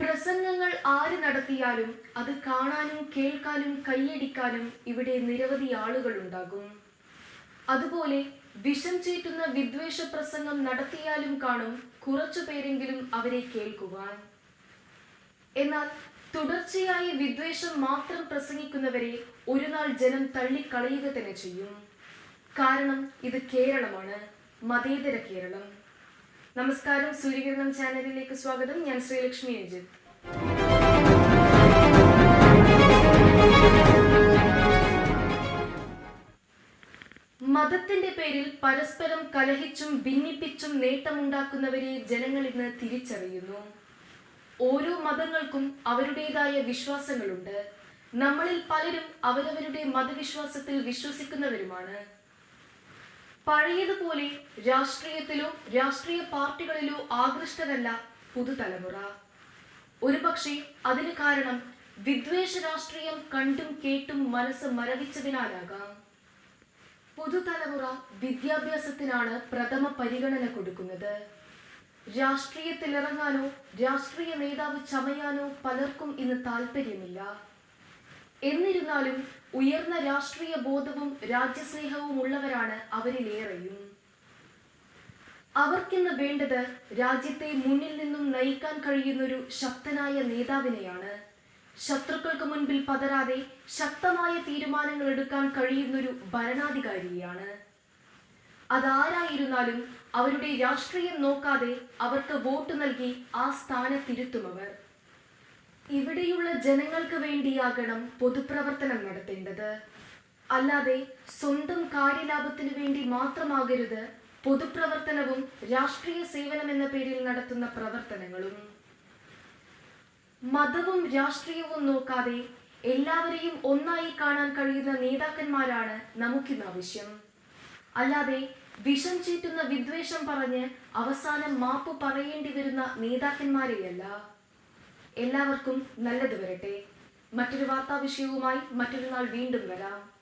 പ്രസംഗങ്ങൾ ആര് നടത്തിയാലും അത് കാണാനും കേൾക്കാനും കൈയടിക്കാനും ഇവിടെ നിരവധി ആളുകൾ ഉണ്ടാകും. അതുപോലെ വിഷം ചീറ്റുന്ന വിദ്വേഷ പ്രസംഗം നടത്തിയാലും കാണും കുറച്ചു പേരെങ്കിലും അവരെ കേൾക്കുവാൻ. എന്നാൽ തുടർച്ചയായി വിദ്വേഷം മാത്രം പ്രസംഗിക്കുന്നവരെ ഒരു നാൾ ജനം തള്ളിക്കളയുക തന്നെ ചെയ്യും. കാരണം ഇത് കേരളമാണ് മതേതര കേരളം. നമസ്കാരം. സൂര്യകിരണം ചാനലിലേക്ക് സ്വാഗതം. ഞാൻ ശ്രീലക്ഷ്മി രഞ്ജിത്ത്. മതത്തിന്റെ പേരിൽ പരസ്പരം കലഹിച്ചും ഭിന്നിപ്പിച്ചും നേട്ടമുണ്ടാക്കുന്നവരെ ജനങ്ങൾ ഇന്ന് തിരിച്ചറിയുന്നു. ഓരോ മതങ്ങൾക്കും അവരുടേതായ വിശ്വാസങ്ങളുണ്ട്. നമ്മളിൽ പലരും അവരവരുടെ മതവിശ്വാസത്തിൽ വിശ്വസിക്കുന്നവരുമാണ്. പഴയതുപോലെ രാഷ്ട്രീയത്തിലോ രാഷ്ട്രീയ പാർട്ടികളിലോ ആകൃഷ്ടരല്ല പുതുതലമുറ. ഒരുപക്ഷെ അതിന് കാരണം വിദ്വേഷ രാഷ്ട്രീയം കണ്ടും കേട്ടും മനസ്സ് മരവിച്ചതിനാലാകാം. പുതുതലമുറ വിദ്യാഭ്യാസത്തിനാണ് പ്രഥമ പരിഗണന കൊടുക്കുന്നത്. രാഷ്ട്രീയത്തിലിറങ്ങാനോ രാഷ്ട്രീയ നേതാവ് ചമയാനോ പലർക്കും ഇന്ന് താല്പര്യമില്ല എന്നിരുന്നാലും ഉയർന്ന രാഷ്ട്രീയ ബോധവും രാജ്യസ്നേഹവും ഉള്ളവരാണ് അവരിലേറെയും. അവർക്കിന്ന് വേണ്ടത് രാജ്യത്തെ മുന്നിൽ നിന്നും നയിക്കാൻ കഴിയുന്നൊരു ശക്തനായ നേതാവിനെയാണ്. ശത്രുക്കൾക്ക് മുൻപിൽ പതരാതെ ശക്തമായ തീരുമാനങ്ങൾ എടുക്കാൻ കഴിയുന്നൊരു ഭരണാധികാരിയാണ് അതാരായിരുന്നാലും അവരുടെ രാഷ്ട്രീയം നോക്കാതെ അവർക്ക് വോട്ട് നൽകി ആ സ്ഥാനത്തിരുത്തും അവർ. ഇവിടെയുള്ള ജനങ്ങൾക്ക് വേണ്ടിയാകണം പൊതുപ്രവർത്തനം നടത്തേണ്ടത്. അല്ലാതെ സ്വന്തം കാര്യലാഭത്തിനു വേണ്ടി മാത്രമാകരുത് പൊതുപ്രവർത്തനവും രാഷ്ട്രീയ സേവനം എന്ന പേരിൽ നടത്തുന്ന പ്രവർത്തനങ്ങളും. മതവും രാഷ്ട്രീയവും നോക്കാതെ എല്ലാവരെയും ഒന്നായി കാണാൻ കഴിയുന്ന നേതാക്കന്മാരാണ് നമുക്കിന്ന് ആവശ്യം. അല്ലാതെ വിഷം ചീറ്റുന്ന വിദ്വേഷം പറഞ്ഞ് അവസാനം മാപ്പ് പറയേണ്ടി വരുന്ന നേതാക്കന്മാരെയല്ല. എല്ലാവർക്കും നല്ലത് വരട്ടെ. മറ്റൊരു വാർത്താ വിഷയവുമായി മറ്റൊരു നാൾ വീണ്ടും വരാം.